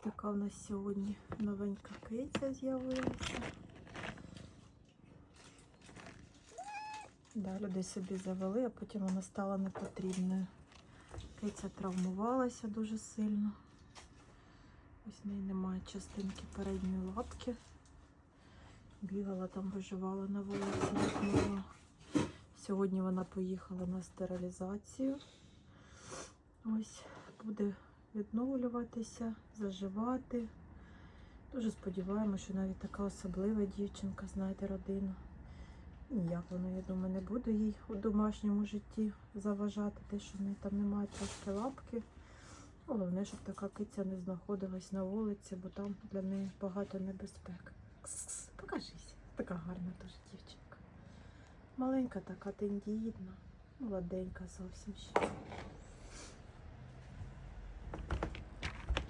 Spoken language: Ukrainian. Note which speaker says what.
Speaker 1: така в нас сьогодні новенька киця з'явилася. Да, люди собі завели, а потім вона стала непотрібною. Киця травмувалася дуже сильно. Ось в неї немає частинки передньої лапки. Бігала там, виживала на вулиці. Сьогодні вона поїхала на стерилізацію. Ось буде відновлюватися, заживати. Дуже сподіваємося, що навіть така особлива дівчинка знайде родину. Ніяк воно, я думаю, не буде їй у домашньому житті заважати, те, що в неї там немає трошки лапки. Головне, щоб така киця не знаходилась на вулиці, бо там для неї багато небезпек. Покажись. Така гарна дуже дівчинка. Маленька така тендітна, молоденька зовсім ще.